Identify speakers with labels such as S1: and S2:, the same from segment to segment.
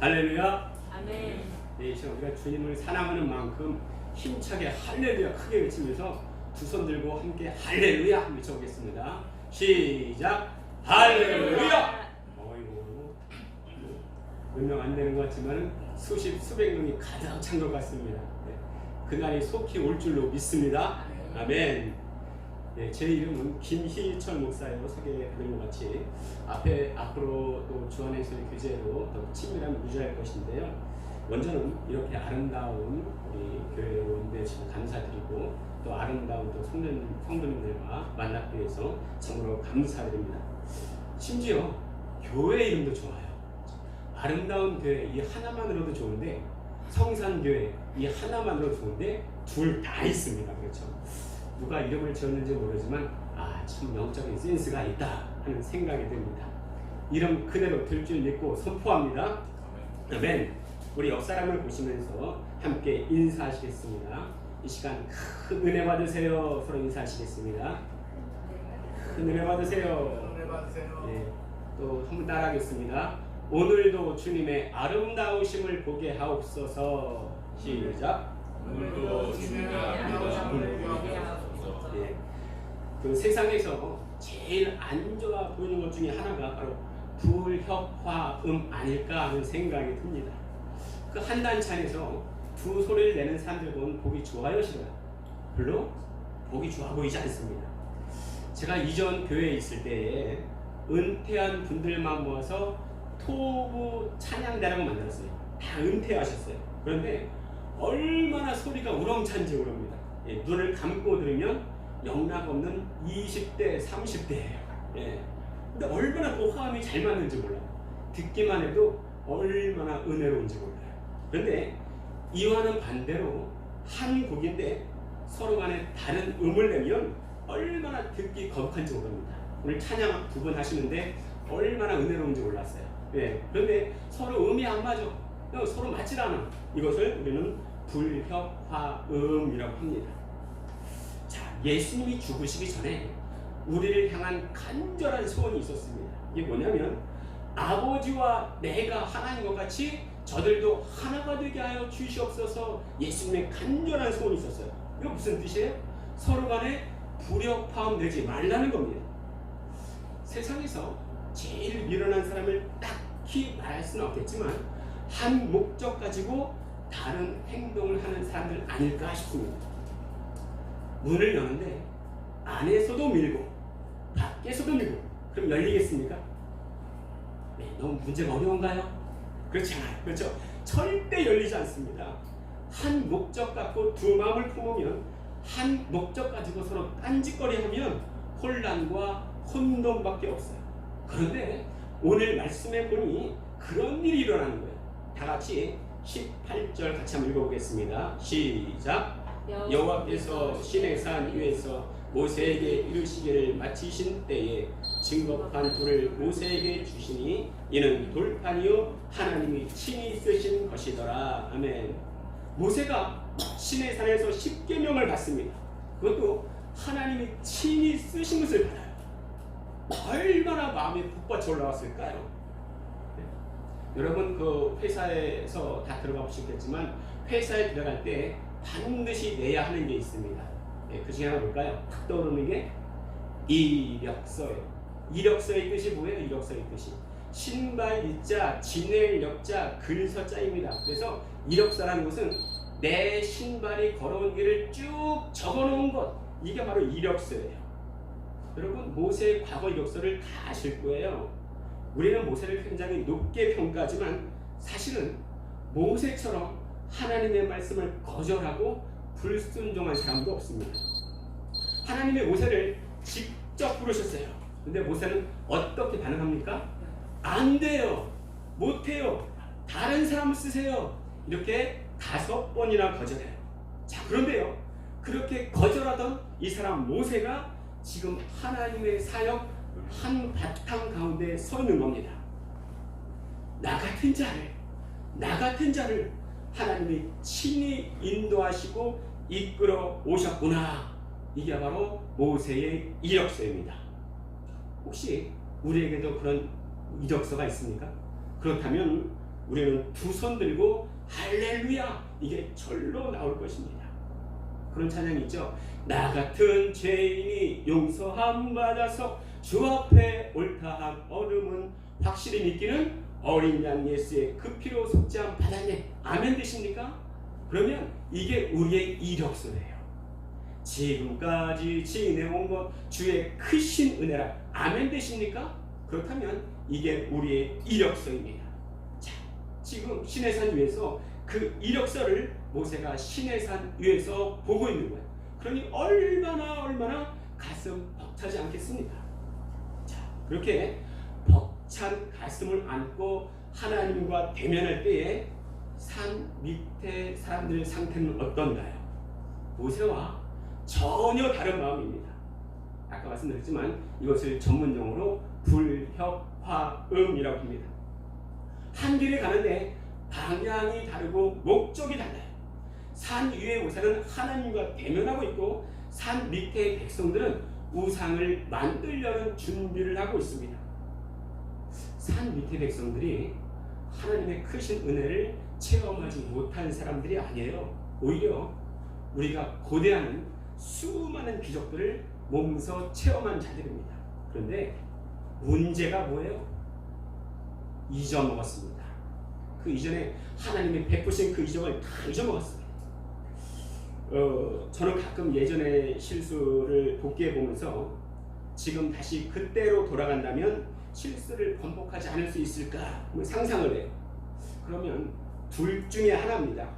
S1: 할렐루야.
S2: 아멘.
S1: 네, 이 시간 우리가 주님을 사랑하는 만큼 힘차게 할렐루야 크게 외치면서 두 손 들고 함께 할렐루야 외쳐보겠습니다. 시작. 할렐루야. 어이구 몇명 안 되는 것 같지만 수십 수백 명이 가득 찬 것 같습니다. 네, 그날이 속히 올 줄로 믿습니다. 아멘. 네, 제 이름은 김희철 목사로 소개해 드린 것 같이 앞에 앞으로 또 주안에서의 교제로 더 친밀함을 유지할 것인데요. 먼저는 이렇게 아름다운 우리 교회 원대 참 감사드리고 또 아름다운 또 성도님, 성도님들과 만나기 위해서 참으로 감사드립니다. 심지어 교회 이름도 좋아요. 아름다운 교회 이 하나만으로도 좋은데 성산교회 이 하나만으로도 좋은데 둘 다 있습니다. 그렇죠? 누가 이름을 지었는지 모르지만 아 참 영적인 센스가 있다 하는 생각이 듭니다. 이름 그대로 들 줄 믿고 선포합니다. 아멘. 우리 옆 사람을 보시면서 함께 인사하시겠습니다. 이 시간 큰 은혜 받으세요. 서로 인사하시겠습니다. 큰 은혜 받으세요.
S3: 은혜 받으세요.
S1: 네, 또 한번 따라하겠습니다. 오늘도 주님의 아름다우심을 보게 하옵소서. 시작.
S3: 오늘도 주님의 아름다우심을 보게 하옵소서.
S1: 예, 그 세상에서 제일 안 좋아 보이는 것 중에 하나가 바로 불협화음 아닐까 하는 생각이 듭니다. 그 한단차에서 두 소리를 내는 사람들 보면 보기 좋아요, 싫어요? 별로 보기 좋아 보이지 않습니다. 제가 이전 교회에 있을 때에 은퇴한 분들만 모아서 토부 찬양대라고 만들었어요. 다 은퇴하셨어요. 그런데 얼마나 소리가 우렁찬지 모릅니다. 예, 눈을 감고 들으면 영락 없는 20대, 30대예요. 예. 근데 얼마나 또 화음이 잘 맞는지 몰라요. 듣기만 해도 얼마나 은혜로운지 몰라요. 그런데 이와는 반대로 한 곡인데 서로 간에 다른 음을 내면 얼마나 듣기 거북한지 모릅니다. 오늘 찬양 두분 하시는데 얼마나 은혜로운지 몰랐어요. 예. 그런데 서로 음이 안 맞아. 어, 서로 맞질 않아. 이것을 우리는 불협화음이라고 합니다. 자, 예수님이 죽으시기 전에 우리를 향한 간절한 소원이 있었습니다. 이게 뭐냐면 아버지와 내가 하나인 것 같이 저들도 하나가 되게 하여 주시옵소서 예수님의 간절한 소원이 있었어요. 이거 무슨 뜻이에요? 서로 간에 불협화음 내지 말라는 겁니다. 세상에서 제일 미련한 사람을 딱히 말할 수는 없겠지만 한 목적 가지고 다른 행동을 하는 사람들 아닐까 싶습니다. 문을 여는데 안에서도 밀고 밖에서도 밀고 그럼 열리겠습니까? 네, 너무 문제가 어려운가요? 그렇지 않아요. 그렇죠? 절대 열리지 않습니다. 한 목적 갖고 두 마음을 품으면 한 목적 가지고 서로 딴짓거리하면 혼란과 혼돈밖에 없어요. 그런데 오늘 말씀해 보니 그런 일이 일어나는 거예요. 다 같이 18절 같이 한번 읽어보겠습니다. 시작. 여호와께서 신의 산 위에서 모세에게 이르시기를 마치신 때에 증거판 돌을 모세에게 주시니 이는 돌판이요 하나님이 친히 쓰신 것이더라. 아멘. 모세가 신의 산에서 십계명을 받습니다. 그것도 하나님이 친히 쓰신 것을 받아요. 얼마나 마음이 북받쳐 올라왔을까요? 네. 여러분 그 회사에서 다 들어가 보셨겠지만 회사에 들어갈 때 반드시 내야 하는 게 있습니다. 네, 그 중에 하나 볼까요? 탁 떠오르는 게 이력서예요. 이력서의 뜻이 뭐예요? 이력서의 뜻이 신발 이자, 진행 역자, 글서자입니다. 그래서 이력서라는 것은 내 신발이 걸어온 길을 쭉 적어놓은 것 이게 바로 이력서예요. 여러분 모세의 과거 이력서를 다 아실 거예요. 우리는 모세를 굉장히 높게 평가하지만 사실은 모세처럼 하나님의 말씀을 거절하고 불순종한 사람도 없습니다. 하나님의 모세를 직접 부르셨어요. 근데 모세는 어떻게 반응합니까? 안 돼요. 못 해요. 다른 사람 쓰세요. 이렇게 다섯 번이나 거절해요. 자, 그런데요. 그렇게 거절하던 이 사람 모세가 지금 하나님의 사역 한 바탕 가운데 서 있는 겁니다. 나 같은 자를, 나 같은 자를 하나님이 친히 인도하시고 이끌어 오셨구나. 이게 바로 모세의 이력서입니다. 혹시 우리에게도 그런 이력서가 있습니까? 그렇다면 우리는 두 손 들고 할렐루야 이게 절로 나올 것입니다. 그런 찬양이 있죠. 나 같은 죄인이 용서함 받아서 주 앞에 옳다함 얻음은 확실히 믿기는 어린 양 예수의 그 피로 속죄함 받았네. 아멘 되십니까? 그러면 이게 우리의 이력서예요. 지금까지 지내온 것 주의 크신 은혜라. 아멘 되십니까? 그렇다면 이게 우리의 이력서입니다. 자, 지금 신해산 위에서 그 이력서를 모세가 신해산 위에서 보고 있는 거예요. 그러니 얼마나 얼마나 가슴 벅차지 않겠습니까? 자, 그렇게 벅 찬 가슴을 안고 하나님과 대면할 때에 산 밑에 사람들 상태는 어떤가요? 모세와 전혀 다른 마음입니다. 아까 말씀드렸지만 이것을 전문용어로 불협화음이라고 합니다. 한 길에 가는데 방향이 다르고 목적이 달라요. 산 위의 우상은 하나님과 대면하고 있고 산 밑의 백성들은 우상을 만들려는 준비를 하고 있습니다. 산 밑의 백성들이 하나님의 크신 은혜를 체험하지 못한 사람들이 아니에요. 오히려 우리가 고대하는 수많은 기적들을 몸소 체험한 자들입니다. 그런데 문제가 뭐예요? 잊어먹었습니다. 그 이전에 하나님이 베푸신 그 이적을 다 잊어먹었습니다. 어, 저는 가끔 예전의 실수를 복기해 보면서 지금 다시 그때로 돌아간다면 실수를 번복하지 않을 수 있을까 뭐 상상을 해요. 그러면 둘 중에 하나입니다.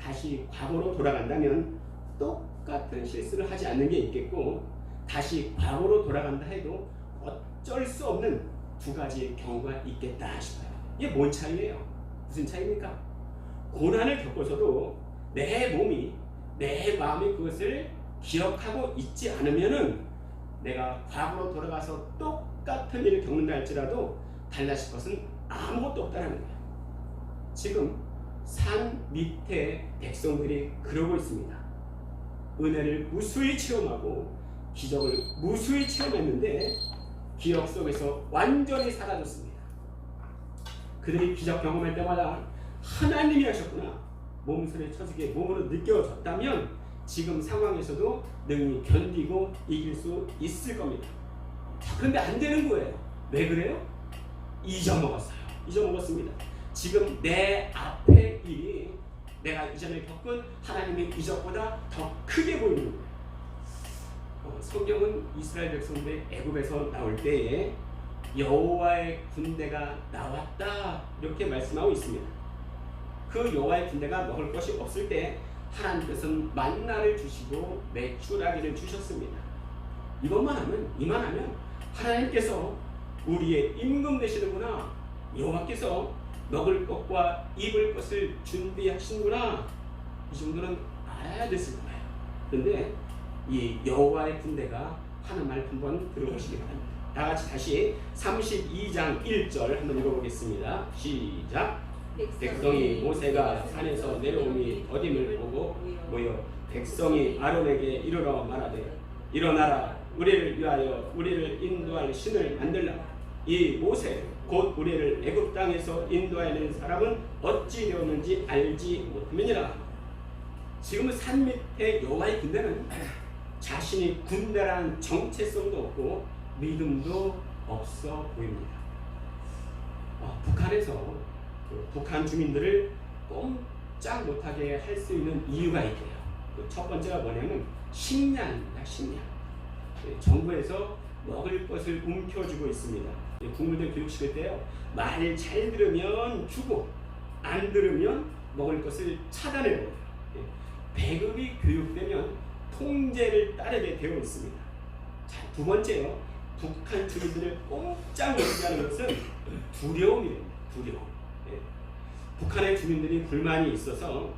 S1: 다시 과거로 돌아간다면 똑같은 실수를 하지 않는 게 있겠고 다시 과거로 돌아간다 해도 어쩔 수 없는 두 가지의 경우가 있겠다 싶어요. 이게 뭔 차이예요? 무슨 차이입니까? 고난을 겪어서도 내 몸이 내 마음이 그것을 기억하고 있지 않으면은 내가 과거로 돌아가서 똑 같은 일을 겪는다 할지라도 달라질 것은 아무것도 없다는 거예요. 지금 산 밑에 백성들이 그러고 있습니다. 은혜를 무수히 체험하고 기적을 무수히 체험했는데 기억 속에서 완전히 사라졌습니다. 그들이 기적 경험할 때마다 하나님이 하셨구나. 몸소리 쳐지게 몸으로 느껴졌다면 지금 상황에서도 능히 견디고 이길 수 있을 겁니다. 그런데 안 되는 거예요. 왜 그래요? 잊어먹었어요. 잊어먹었습니다. 지금 내 앞에 일이 내가 이전에 겪은 하나님의 이적보다 더 크게 보이는 거예요. 어, 성경은 이스라엘 백성들이 애굽에서 나올 때에 여호와의 군대가 나왔다 이렇게 말씀하고 있습니다. 그 여호와의 군대가 먹을 것이 없을 때 하나님께서는 만나를 주시고 매출하기를 주셨습니다. 이것만 하면 이만 하면 하나님께서 우리의 임금 되시는구나 여호와께서 먹을 것과 입을 것을 준비하시는구나 이 정도는 알아야 됐을 거예요. 그런데 이 여호와의 군대가 하는 말 한번 들어보시기 바랍니다. 다 같이 다시 32장 1절 한번 읽어보겠습니다. 시작. 백성이 모세가 산에서 내려오니 어dim을 보고 모여 백성이 아론에게 이르러 말하되 일어나라 우리를 위하여 우리를 인도할 신을 만들라 이 모세 곧 우리를 애굽 땅에서 인도하는 사람은 어찌 되었는지 알지 못함이니라 지금은 산 밑에 여호와의 군대는 자신이 군대라는 정체성도 없고 믿음도 없어 보입니다. 어, 북한에서 그 북한 주민들을 꼼짝 못하게 할 수 있는 이유가 있대요. 그 첫 번째가 뭐냐면 식량입니다. 식량. 예, 정부에서 먹을 것을 움켜쥐고 있습니다. 예, 국민들 교육시킬 때요. 말잘 들으면 주고 안 들으면 먹을 것을 차단해 버려요. 예, 배급이 교육되면 통제를 따르게 되어 있습니다. 자, 두 번째요. 북한 주민들을 꼼짝 못하게 하는 것은 두려움이에요. 두려움. 예. 북한의 주민들이 불만이 있어서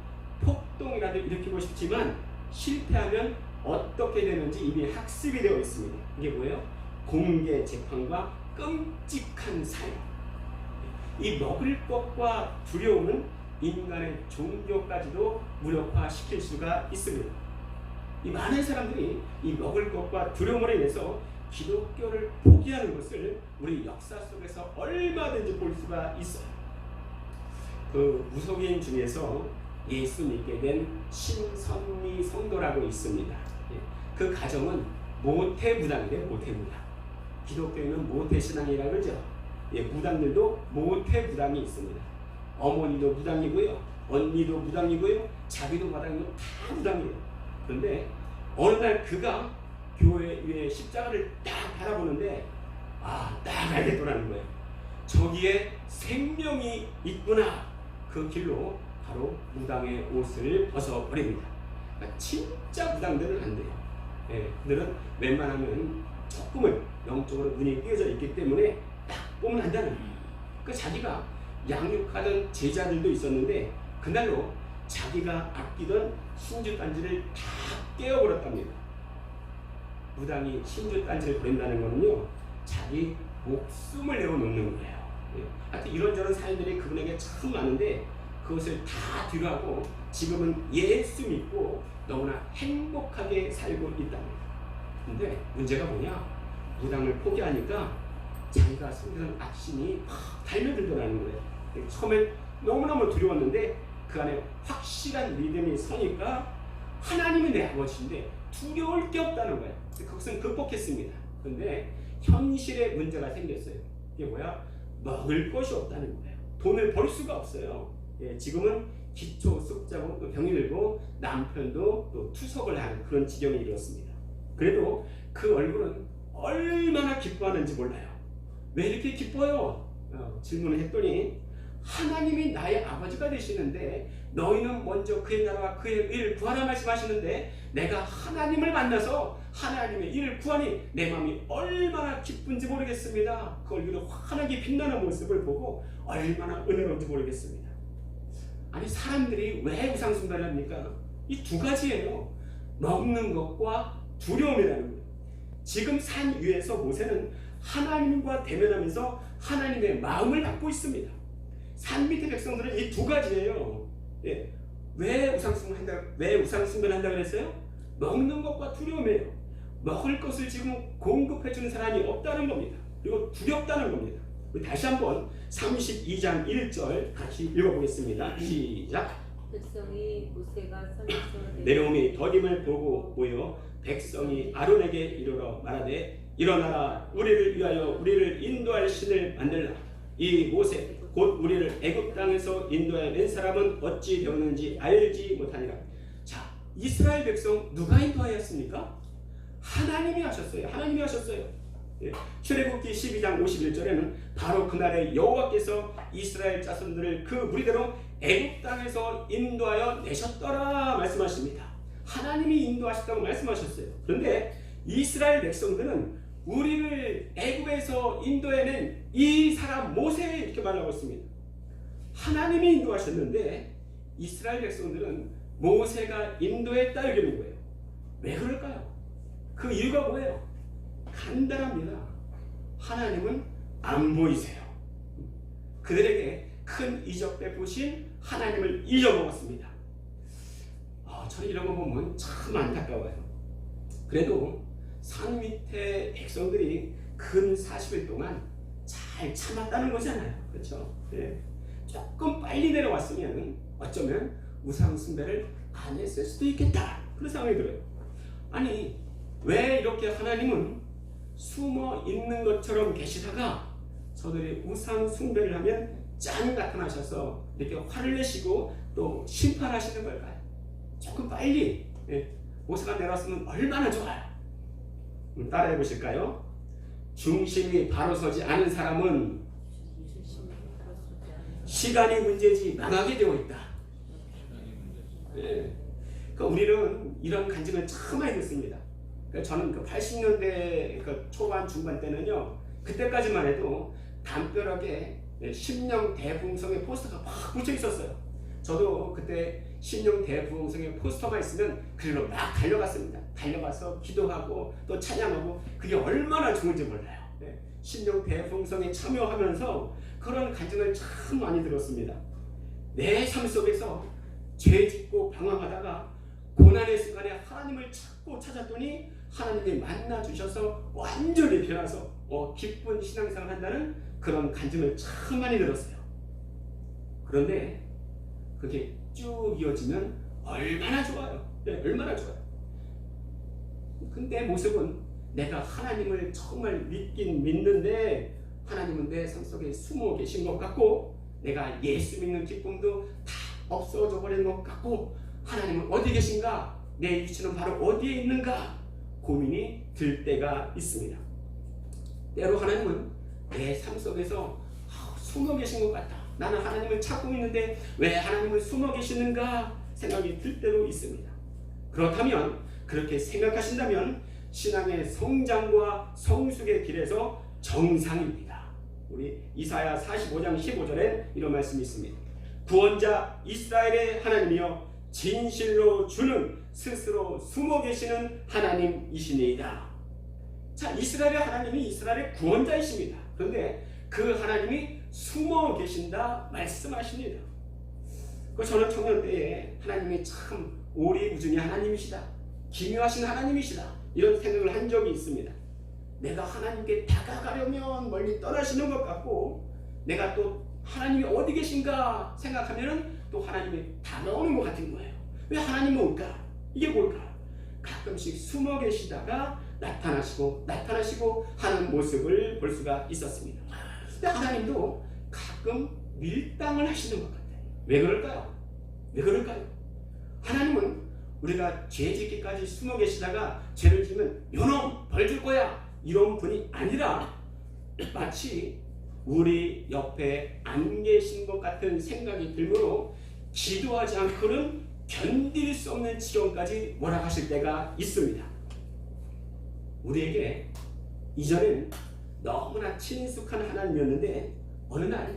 S1: 폭동이라도 일으키고 싶지만 실패하면 어떻게 되는지 이미 학습이 되어 있습니다. 이게 뭐예요? 공개 재판과 끔찍한 사형. 이 먹을 것과 두려움은 인간의 종교까지도 무력화시킬 수가 있습니다. 이 많은 사람들이 이 먹을 것과 두려움으로 인해서 기독교를 포기하는 것을 우리 역사 속에서 얼마든지 볼 수가 있어요. 그 무속인 중에서 예수 믿게 된 신선미 성도라고 있습니다. 예, 그 가정은 모태 무당이래요. 모태 무당. 기독교에는 모태 신앙이라고 그러죠. 예, 무당들도 모태 무당이 있습니다. 어머니도 무당이고요. 언니도 무당이고요. 자기도 무당이고 다 무당이에요. 그런데 어느 날 그가 교회 위에 십자가를 딱 바라보는데 아, 딱 알겠더라는 거예요. 저기에 생명이 있구나. 그 길로 바로 무당의 옷을 벗어버립니다. 그러니까 진짜 무당들은 안 돼요. 예, 그들은 웬만하면 조금은 영적으로 눈이 띄어져 있기 때문에 딱 안다는 거예요. 그 자기가 양육하던 제자들도 있었는데 그날로 자기가 아끼던 신주 단지를 다 깨어버렸답니다. 무당이 신주 단지를 버린다는 거는요, 자기 목숨을 내어놓는 거예요. 예. 하여튼 이런저런 사연들이 그분에게 참 많은데 그것을 다 뒤로하고 지금은 예수 믿고 너무나 행복하게 살고 있답니다. 근데 문제가 뭐냐? 무당을 포기하니까 자기가 숨기던 악신이 막 달려들더라는 거예요. 처음엔 너무너무 두려웠는데 그 안에 확실한 믿음이 서니까 하나님이 내 아버지인데 두려울 게 없다는 거예요. 그것은 극복했습니다. 근데 현실에 문제가 생겼어요. 이게 뭐야? 먹을 것이 없다는 거예요. 돈을 벌 수가 없어요. 예, 지금은 기초 쑥자고 또 병이 들고 남편도 또 투석을 하는 그런 지경에 이르렀습니다. 그래도 그 얼굴은 얼마나 기뻐하는지 몰라요. 왜 이렇게 기뻐요? 어, 질문을 했더니 하나님이 나의 아버지가 되시는데 너희는 먼저 그의 나라와 그의 의를 구하라 말씀하시는데 내가 하나님을 만나서 하나님의 일을 구하니 내 마음이 얼마나 기쁜지 모르겠습니다. 그 얼굴이 환하게 빛나는 모습을 보고 얼마나 은혜로운지 모르겠습니다. 아니 사람들이 왜 우상 숭배를 합니까? 이 두 가지예요. 먹는 것과 두려움이라는 거예요. 지금 산 위에서 모세는 하나님과 대면하면서 하나님의 마음을 받고 있습니다. 산 밑의 백성들은 이 두 가지예요. 예. 왜 우상숭배를 한다? 왜 우상숭배를 한다 그랬어요? 먹는 것과 두려움이에요. 먹을 것을 지금 공급해 주는 사람이 없다는 겁니다. 그리고 두렵다는 겁니다. 우리 다시 한번 32장 1절 같이 읽어보겠습니다. 시작.
S2: 백성이 모세가 산에서
S1: 내려옴이 더딤을 보고 모여 백성이 아론에게 이르러 말하되 일어나라 우리를 위하여 우리를 인도할 신을 만들라 이 모세 곧 우리를 애굽 땅에서 인도해 낸 사람은 어찌 되었는지 알지 못하니라 자 이스라엘 백성 누가 인도하였습니까? 하나님이 하셨어요 하나님이 하셨어요 예. 출애굽기 12장 51절에는 바로 그날에 여호와께서 이스라엘 자손들을 그 무리대로 애굽 땅에서 인도하여 내셨더라 말씀하십니다. 하나님이 인도하셨다고 말씀하셨어요. 그런데 이스라엘 백성들은 우리를 애굽에서 인도해낸 이 사람 모세 이렇게 말하고 있습니다. 하나님이 인도하셨는데 이스라엘 백성들은 모세가 인도했다 여기는 거예요. 왜 그럴까요? 그 이유가 뭐예요? 간단합니다. 하나님은 안 보이세요. 그들에게 큰 이적 베푸신 하나님을 잊어먹었습니다. 아, 저는 이런 거 보면 참 안타까워요. 그래도 산 밑에 백성들이 근 40일 동안 잘 참았다는 거잖아요. 그렇죠? 네. 조금 빨리 내려왔으면 어쩌면 우상 숭배를 안 했을 수도 있겠다. 그런 생각이 들어요. 아니 왜 이렇게 하나님은 숨어 있는 것처럼 계시다가 저들이 우상 숭배를 하면 짠 나타나셔서 이렇게 화를 내시고 또 심판하시는 걸까요? 조금 빨리 예, 모세가 내려왔으면 얼마나 좋아요. 음, 따라해 보실까요? 중심이 바로 서지 않은 사람은 시간이 문제지 망하게 되어 있다. 예. 그러니까 우리는 이런 간증을 참 많이 듣습니다. 그러니까 저는 그 80년대 그 초반 중반 때는요 그때까지만 해도 담벼락에 심령 대부흥성의 포스터가 막 붙여 있었어요. 저도 그때 심령 대부흥성의 포스터가 있으면 그리로 막 달려갔습니다. 달려가서 기도하고 또 찬양하고 그게 얼마나 좋은지 몰라요. 네. 심령 대부흥성에 참여하면서 그런 간증을 참 많이 들었습니다. 내 삶 속에서 죄 짓고 방황하다가 고난의 순간에 하나님을 찾고 찾았더니 하나님이 만나 주셔서 완전히 변해서 어, 기쁜 신앙생활 한다는 그런 간증을 참 많이 들었어요. 그런데 그게 쭉 이어지면 얼마나 좋아요. 네, 얼마나 좋아요. 근데 모습은 내가 하나님을 정말 믿긴 믿는데 하나님은 내 삶 속에 숨어 계신 것 같고 내가 예수 믿는 기쁨도 다 없어져 버린 것 같고 하나님은 어디 계신가? 내 위치는 바로 어디에 있는가? 고민이 들 때가 있습니다. 때로 하나님은 내 삶 속에서 아, 숨어 계신 것 같다. 나는 하나님을 찾고 있는데 왜 하나님을 숨어 계시는가 생각이 들 때도 있습니다. 그렇다면 그렇게 생각하신다면 신앙의 성장과 성숙의 길에서 정상입니다. 우리 이사야 45장 15절에 이런 말씀이 있습니다. 구원자 이스라엘의 하나님이여 진실로 주는 스스로 숨어 계시는 하나님이시니이다. 자, 이스라엘의 하나님이 이스라엘의 구원자이십니다. 그런데 그 하나님이 숨어 계신다 말씀하십니다. 그 저는 청년 때에 하나님이 참 오리무중의 하나님이시다. 기묘하신 하나님이시다. 이런 생각을 한 적이 있습니다. 내가 하나님께 다가가려면 멀리 떠나시는 것 같고 내가 또 하나님이 어디 계신가 생각하면 또 하나님이 다가오는 것 같은 거예요. 왜 하나님은 올까? 이게 뭘까? 가끔씩 숨어 계시다가 나타나시고 나타나시고 하는 모습을 볼 수가 있었습니다. 근데 하나님도 가끔 밀당을 하시는 것 같아요. 왜 그럴까요? 왜 그럴까요? 하나님은 우리가 죄 짓기까지 숨어 계시다가 죄를 지면 요놈 벌 줄 거야 이런 분이 아니라 마치 우리 옆에 안 계신 것 같은 생각이 들므로 기도하지 않고는 견딜 수 없는 지경까지 몰아가실 때가 있습니다. 우리에게 이전엔 너무나 친숙한 하나님이었는데 어느 날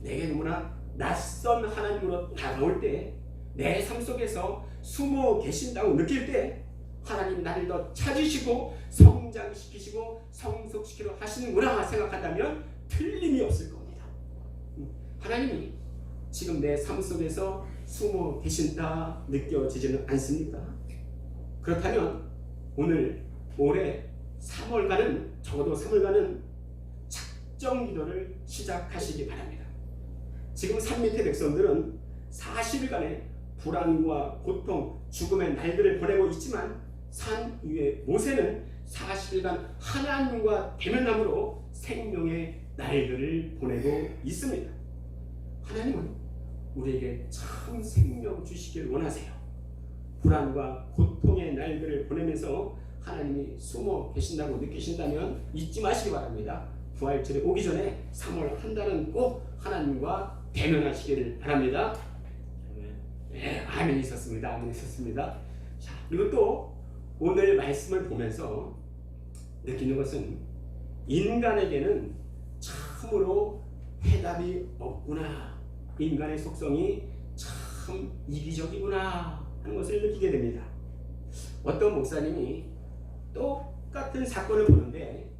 S1: 내게 너무나 낯선 하나님으로 다가올 때 내 삶 속에서 숨어 계신다고 느낄 때 하나님 나를 더 찾으시고 성장시키시고 성숙시키려 하시는구나 생각한다면 틀림이 없을 겁니다. 음, 하나님이 지금 내 삶 속에서 숨어 계신다 느껴지지는 않습니까? 그렇다면 오늘 올해 3월가는 적어도 3월가는 작정 기도를 시작하시기 바랍니다. 지금 산 밑의 백성들은 40일간의 불안과 고통, 죽음의 날들을 보내고 있지만 산 위에 모세는 40일간 하나님과 대면함으로 생명의 날들을 보내고 있습니다. 하나님은 우리에게 참 생명 주시길 원하세요. 불안과 고통의 날들을 보내면서 하나님이 숨어 계신다고 느끼신다면 잊지 마시기 바랍니다. 부활절에 오기 전에 3월 한 달은 꼭 하나님과 대면하시기를 바랍니다. 네, 아멘 있었습니다. 아멘 있었습니다. 자, 그리고 또 오늘 말씀을 보면서 느끼는 것은 인간에게는 참으로 해답이 없구나. 인간의 속성이 참 이기적이구나 하는 것을 느끼게 됩니다. 어떤 목사님이 똑같은 사건을 보는데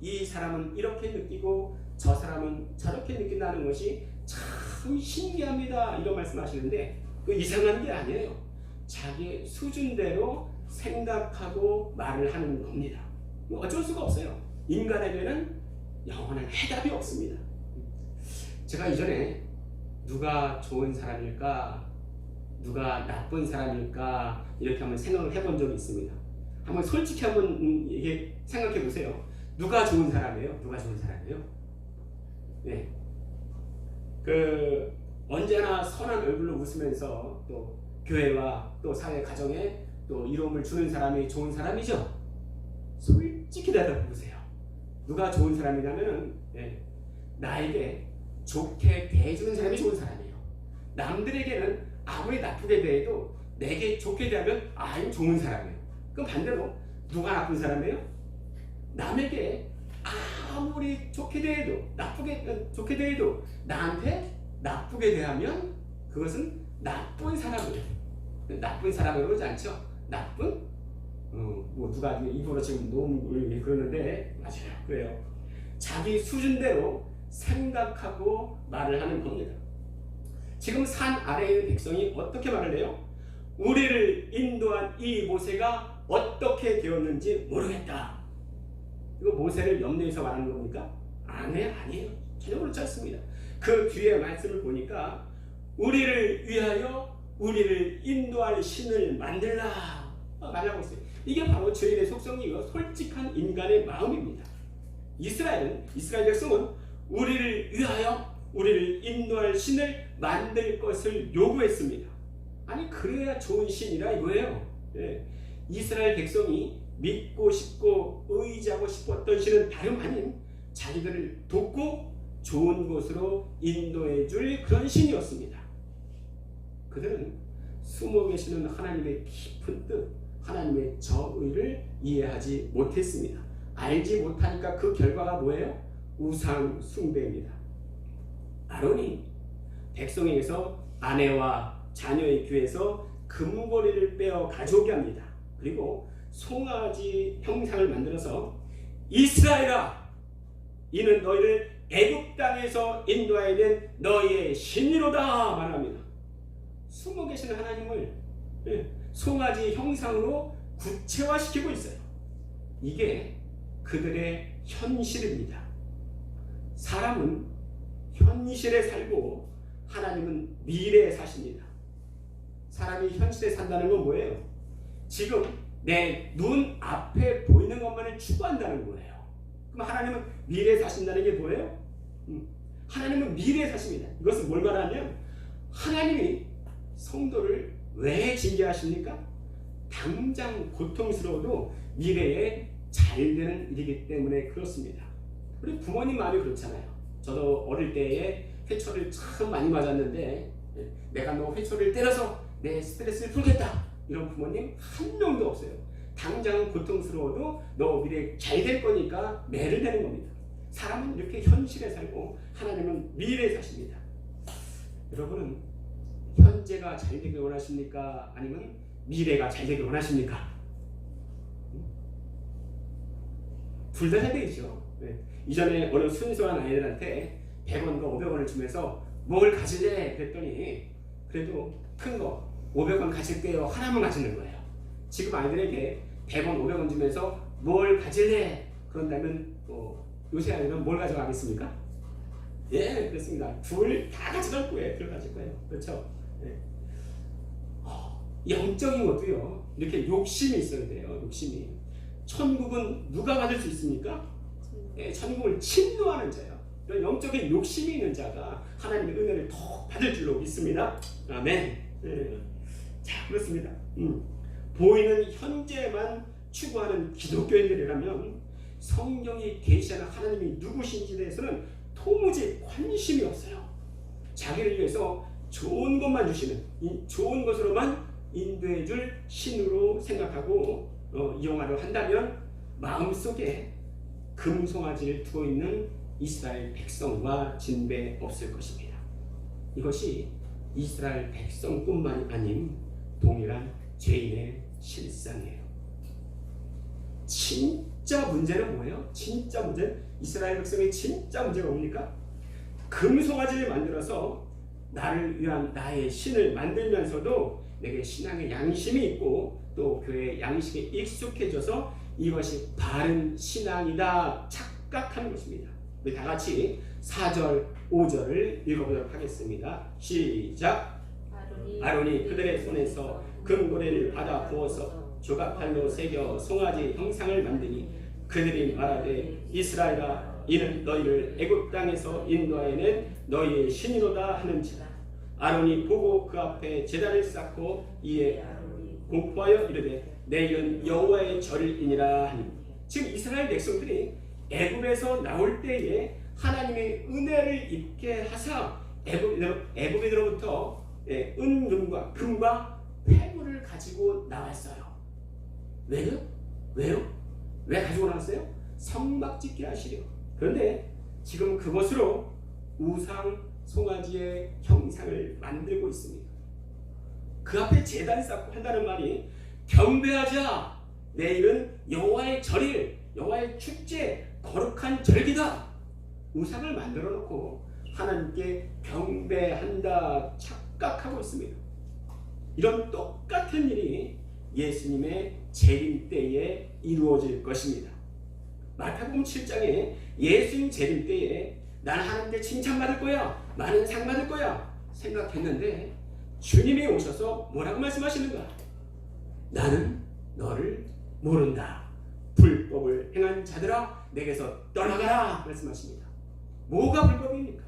S1: 이 사람은 이렇게 느끼고 저 사람은 저렇게 느낀다는 것이 참 신기합니다. 이런 말씀하시는데 그 이상한 게 아니에요. 자기 수준대로 생각하고 말을 하는 겁니다. 뭐 어쩔 수가 없어요. 인간에게는 영원한 해답이 없습니다. 제가 이전에 누가 좋은 사람일까, 누가 나쁜 사람일까 이렇게 한번 생각을 해본 적이 있습니다. 한번 솔직히 한번 음, 이게 생각해 보세요. 누가 좋은 사람이에요? 누가 좋은 사람이에요? 네. 그 언제나 선한 얼굴로 웃으면서 또 교회와 또 사회 가정에 또 이로움을 주는 사람이 좋은 사람이죠. 솔직히 대답해 보세요. 누가 좋은 사람이냐면은 예, 나에게 좋게 대해주는 사람이 좋은 사람이에요. 남들에게는 아무리 나쁘게 대해도 내게 좋게 대하면 아이 좋은 사람이에요. 그럼 반대로 누가 나쁜 사람이에요? 남에게 아무리 좋게 대해도 나쁘게 어, 좋게 대해도 나한테 나쁘게 대하면 그것은 나쁜 사람이에요. 나쁜 사람이라고 그러지 않죠? 나쁜? 어, 뭐 누가 입으로 지금 너무 그러는데 맞아요. 그래요. 자기 수준대로 생각하고 말을 하는 겁니다. 지금 산 있는 백성이 어떻게 말을 해요? 우리를 인도한 이 모세가 어떻게 되었는지 모르겠다. 이거 모세를 염려해서 말하는 겁니까? 아니, 아니에요. 전혀 그렇지 않습니다. 그 뒤에 말씀을 보니까 우리를 위하여 우리를 인도할 신을 만들라 말하고 있어요. 이게 바로 죄인의 속성이요 솔직한 인간의 마음입니다. 이스라엘은 이스라엘 백성은 우리를 위하여 우리를 인도할 신을 만들 것을 요구했습니다. 아니 그래야 좋은 신이라 이거예요. 예. 이스라엘 백성이 믿고 싶고 의지하고 싶었던 신은 다름 아닌 자기들을 돕고 좋은 곳으로 인도해 줄 그런 신이었습니다. 그들은 숨어 계시는 하나님의 깊은 뜻, 하나님의 저의를 이해하지 못했습니다. 알지 못하니까 그 결과가 뭐예요? 우상 숭배입니다. 아론이 백성에게서 아내와 자녀의 귀에서 금고리를 빼어 가져오게 합니다. 그리고 송아지 형상을 만들어서 이스라엘아 이는 너희를 애굽 땅에서 인도하여 너희의 신이로다 말합니다. 숨어 계시는 하나님을 예, 송아지 형상으로 구체화시키고 있어요. 이게 그들의 현실입니다. 사람은 현실에 살고 하나님은 미래에 사십니다. 사람이 현실에 산다는 건 뭐예요? 지금 내 눈 앞에 보이는 것만을 추구한다는 거예요. 그럼 하나님은 미래에 사신다는 게 뭐예요? 음, 하나님은 미래에 사십니다. 이것은 뭘 말하냐면 하나님이 성도를 왜 징계하십니까? 당장 고통스러워도 미래에 잘 되는 일이기 때문에 그렇습니다. 우리 부모님 마음이 그렇잖아요. 저도 어릴 때에 회초를 참 많이 맞았는데 예, 내가 너 회초를 때려서 내 스트레스를 풀겠다 이런 부모님 한 명도 없어요. 당장 고통스러워도 너 미래 잘 될 거니까 매를 대는 겁니다. 사람은 이렇게 현실에 살고 하나님은 미래에 사십니다. 여러분은 현재가 잘 되길 원하십니까? 아니면 미래가 잘 되길 원하십니까? 둘다 해야 되겠죠. 네. 이전에 어느 순수한 아이들한테 100원과 500원을 주면서 뭘 가질래? 그랬더니 그래도 큰 거 500원 가질게요. 하나만 가지는 거예요. 지금 아이들에게 100원, 500원 주면서 뭘 가질래? 그런다면 어, 요새 아이들은 뭘 가져가겠습니까? 예, 그렇습니다. 둘 다 가져갈 거예요. 들어가질 거예요. 그렇죠? 예. 어, 영적인 것도요. 이렇게 욕심이 있어야 돼요. 욕심이. 천국은 누가 받을 수 있습니까? 예, 천국을 침노하는 자요. 이런 영적인 욕심이 있는 자가 하나님의 은혜를 더 받을 줄로 믿습니다. 아멘. 예. 자, 그렇습니다. 음. 보이는 현재만 추구하는 기독교인들이라면 성경이 계시하는 하나님이 누구신지에 대해서는 도무지 관심이 없어요. 자기를 위해서 좋은 것만 주시는 이 좋은 것으로만 인도해 줄 신으로 생각하고 어, 이용하려 한다면 마음속에 금송아지를 두고 있는 이스라엘 백성과 진배 없을 것입니다. 이것이 이스라엘 백성뿐만이 아닌 동일한 죄인의 실상이에요. 진짜 문제는 뭐예요? 진짜 문제 이스라엘 백성의 진짜 문제가 뭡니까? 금송아지를 만들어서 나를 위한 나의 신을 만들면서도 내게 신앙의 양심이 있고 또 교회의 양식에 익숙해져서 이것이 바른 신앙이다 착각하는 것입니다. 우리 다 같이 4절, 5절을 읽어보도록 하겠습니다. 시작. 아론이 그들의 손에서 금고래를 받아 부어서 조각칼로 새겨 송아지 형상을 만드니 그들이 말하되 이스라엘아 이는 너희를 애굽 땅에서 인도하여낸 너희의 신이로다 하는지라 아론이 보고 그 앞에 제단을 쌓고 이에 공포하여 이르되 내일은 여호와의 절이니라 하니 지금 이스라엘 백성들이 애굽에서 나올 때에 하나님의 은혜를 입게 하사 애굽에로부터 예, 은금과 금과 패물을 가지고 나왔어요. 왜요? 왜요? 왜 가지고 나왔어요? 성막 짓게 하시려. 그런데 지금 그것으로 우상 송아지의 형상을 만들고 있습니다. 그 앞에 제단 쌓고 한다는 말이 경배하자. 내일은 여호와의 절일, 여호와의 축제, 거룩한 절기다. 우상을 만들어 놓고 하나님께 경배한다 착각하고 있습니다. 이런 똑같은 일이 예수님의 재림 때에 이루어질 것입니다. 마태복음 7장에 예수님 재림 때에 나는 하나님께 칭찬받을 거야. 많은 상 받을 거야. 생각했는데 주님이 오셔서 뭐라고 말씀하시는가? 나는 너를 모른다. 불법을 행한 자들아 내게서 떠나가라 말씀하십니다. 뭐가 불법입니까?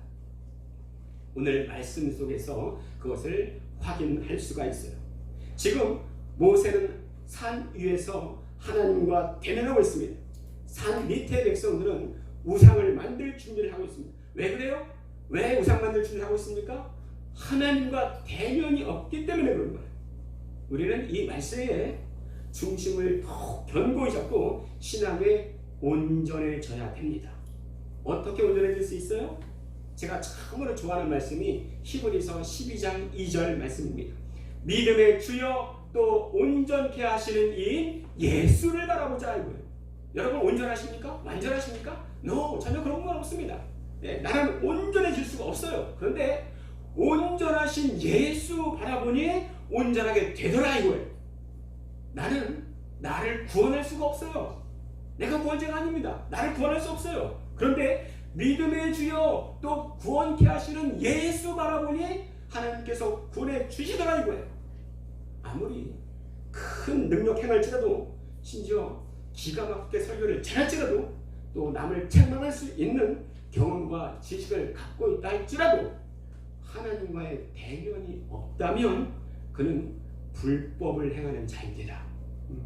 S1: 오늘 말씀 속에서 그것을 확인할 수가 있어요. 지금 모세는 산 위에서 하나님과 대면하고 있습니다. 산 밑에 백성들은 우상을 만들 준비를 하고 있습니다. 왜 그래요? 왜 우상 만들 준비를 하고 있습니까? 하나님과 대면이 없기 때문에 그런 거예요. 우리는 이 말씀에 중심을 더 견고히 잡고 신앙에 온전해져야 됩니다. 어떻게 온전해질 수 있어요? 제가 참으로 좋아하는 말씀이 히브리서 12장 2절 말씀입니다. 믿음의 주여 또 온전케 하시는 이 예수를 바라보자 이거예요. 여러분 온전하십니까? 완전하십니까? No, 전혀 그런 건 없습니다. 네, 나는 온전해질 수가 없어요. 그런데 온전하신 예수 바라보니 온전하게 되더라 이거예요. 나는 나를 구원할 수가 없어요. 내가 구원자가 아닙니다. 나를 구원할 수 없어요. 그런데 믿음의 주여 또 구원케 하시는 예수 바라보니 하나님께서 구원해 주시더라 이거예요. 아무리 큰 능력 행할지라도 심지어 기가 막히게 설교를 잘할지라도 또 남을 책망할 수 있는 경험과 지식을 갖고 있다 할지라도 하나님과의 대면이 없다면 그는 불법을 행하는 자입니다. 음.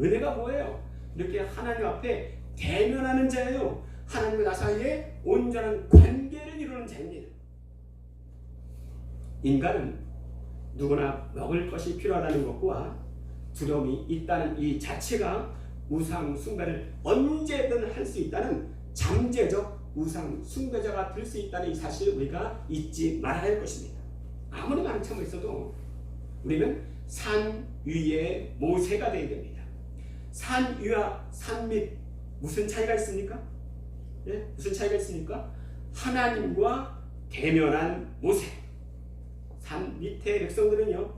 S1: 은혜가 뭐예요? 이렇게 하나님 앞에 대면하는 자예요. 하나님과 나 사이에 온전한 관계를 이루는 자입니다. 인간은 누구나 먹을 것이 필요하다는 것과 두려움이 있다는 이 자체가 우상 숭배를 언제든 할 수 있다는 잠재적 우상 숭배자가 될 수 있다는 이 사실을 우리가 잊지 말아야 할 것입니다. 아무리 많참을 있어도 우리는 산 위에 모세가 되어야 됩니다. 산 위와 산 밑 무슨 차이가 있습니까? 예? 무슨 차이가 있습니까? 하나님과 대면한 모세. 산 밑의 백성들은요,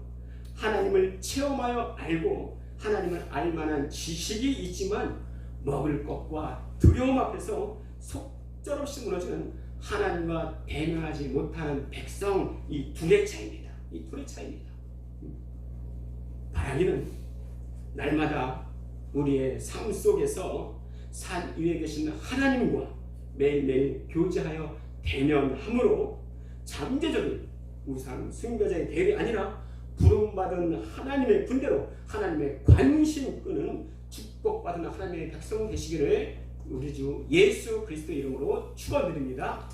S1: 하나님을 체험하여 알고 하나님을 알 만한 지식이 있지만 먹을 것과 두려움 앞에서 속절없이 무너지는 하나님과 대면하지 못하는 백성 이 둘의 차이입니다. 이 둘의 차이입니다. 바라기는 날마다 우리의 삶 속에서 산 위에 계신 하나님과 매일매일 교제하여 대면함으로 잠재적인 우상 숭배자의 대리 아니라 부름받은 하나님의 군대로 하나님의 관심 끄는 축복받은 하나님의 백성 되시기를 우리 주 예수 그리스도 이름으로 축원드립니다.